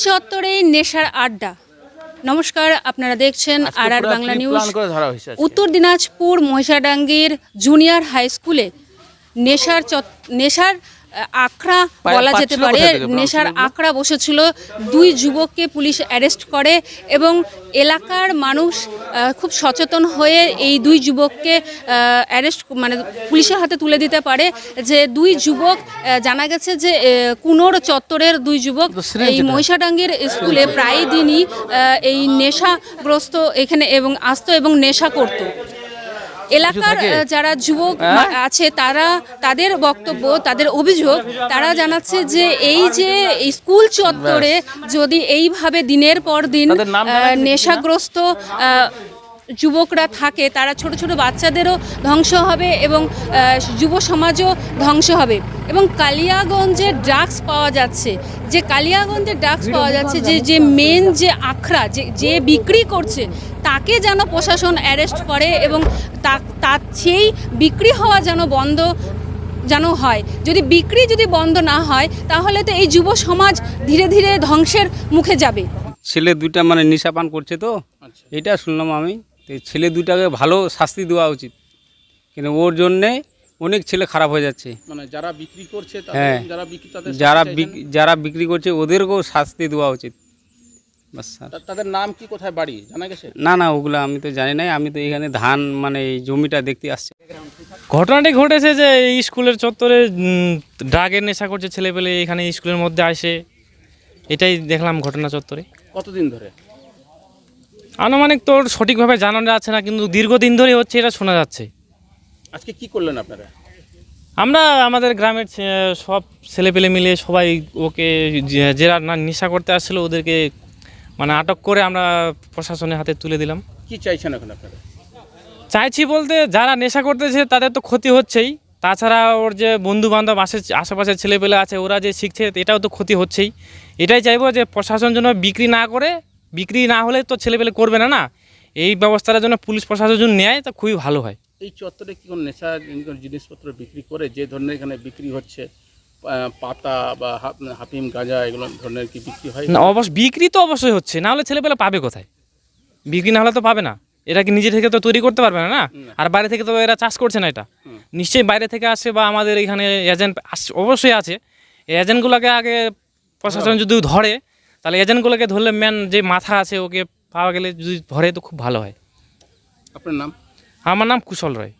চত্বরে নেশার আড্ডা নমস্কার আপনারা দেখছেন আর আর বাংলা নিউজ? উত্তর দিনাজপুর মহিষাডাঙ্গির জুনিয়র হাই স্কুলে নেশার চত- নেশার আখড়া বলা যেতে পারে। নেশার আখড়া বসেছিল। দুই যুবককে পুলিশ অ্যারেস্ট করে এবং এলাকার মানুষ খুব সচেতন হয়ে এই দুই যুবককে অ্যারেস্ট মানে পুলিশের হাতে তুলে দিতে পারে যে দুই যুবক জানা গেছে যে কুনোর চত্বরের দুই যুবক এই। মহিষাডাঙ্গির স্কুলে প্রায় দিনই এই নেশাগ্রস্ত এখানে এবং আসতো এবং নেশা করতো এলাকার যারা যুবক হ্যাঁ? আছে তারা তাদের বক্তব্য তাদের অভিযোগ তারা জানাচ্ছে যে এই যে স্কুল চত্বরে যদি এইভাবে দিনের পর দিন? নেশাগ্রস্ত যুবকরা থাকে তারা ছোট ছোট বাচ্চাদেরও ধ্বংস হবে এবং যুব সমাজও ধ্বংস হবে। এবং কালিয়াগঞ্জে ড্রাগস পাওয়া যাচ্ছে। যে কালিয়াগঞ্জে ড্রাগস পাওয়া যাচ্ছে যে যে মেন যে আখড়া যে যে বিক্রি করছে তাকে যেন প্রশাসন অ্যারেস্ট করে এবং তা- তার সেই বিক্রি হওয়া যেন বন্ধ যেন হয়। যদি বিক্রি যদি বন্ধ না হয় তাহলে তো এই যুব সমাজ ধীরে ধীরে ধ্বংসের মুখে যাবে। ছেলে দুইটা মানে নেশা পান করছে তো? এটা শুনলাম আমি। তো এই ছেলে দুটাকে ভালো শাস্তি দেওয়া উচিত। কিন্তু ওর জন্যে অনেক ছেলে খারাপ হয়ে যাচ্ছে। মানে যারা বিক্রি করছে হ্যাঁ। যারা বিক্রি যারা যারা বিক্রি করছে ওদেরকেও শাস্তি দেওয়া উচিত। বাস তাদের নাম কি কোথায় বাড়ি? জানা গেছে? না না ওগুলো আমি তো জানি নাই। আমি তো এখানে ধান মানে এই জমিটা দেখতে আসছি। ঘটনাটি ঘটেছে যে এই স্কুলের চত্বরে উম, ড্রাগের নেশা করছে ছেলেপেলে এখানে স্কুলের মধ্যে আসে। এটাই দেখলাম ঘটনা চত্বরে। কতদিন ধরে? আনুমানিক তোর সঠিকভাবে জানানো যাচ্ছে না কিন্তু দীর্ঘদিন ধরে হচ্ছে এটা শোনা যাচ্ছে। আজকে কি করলেন আপনারা? আমরা আমাদের গ্রামের সব ছেলেপেলে মিলে সবাই ওকে যে- যারা না নেশা করতে আসছিল ওদেরকে মানে আটক করে আমরা প্রশাসনের হাতে তুলে দিলাম। কি চাইছেন এখন আপনারা? চাইছি বলতে যারা নেশা করতেছে তাদের তো ক্ষতি হচ্ছেই। তাছাড়া ওর যে বন্ধু বান্ধব আশে আশেপাশের ছেলেপেলে আছে ওরা যে শিখছে এটাও তো ক্ষতি হচ্ছেই। এটাই চাইব যে প্রশাসন যেন বিক্রি না করে বিক্রি না হলে তো ছেলেপেলে করবে না না? এই ব্যবস্থাটার জন্য পুলিশ প্রশাসন যদি নেয় তা খুবই ভালো হয়। এই চত্বরে কি কোনো নেশা জিনিসপত্র বিক্রি করে যে ধরনের এখানে বিক্রি হচ্ছে পাতা বা হাফ- হাফিম গাঁজা এগুলো ধরনের কি বিক্রি হয়? না অবশ্য বিক্রি তো অবশ্যই হচ্ছে না হলে ছেলেপেলে পাবে কোথায়? বিক্রি না হলে তো পাবে না। এরা কি নিজে থেকে তো তৈরি করতে পারবে না না? আর বাইরে থেকে তো এরা চাষ করছে না এটা। নিশ্চয়ই বাইরে থেকে আসে বা আমাদের এখানে এজেন্ট অবশ্যই আছে। এজেন্টগুলোকে আগে প্রশাসন যদি ধরে তাহলে এজেন্টগুলোকে ধরলে মেন যে মাথা আছে ওকে পাওয়া গেলে যদি ধরে তো খুব ভালো হয়। আপনার নাম? আমার নাম কুশল রায়।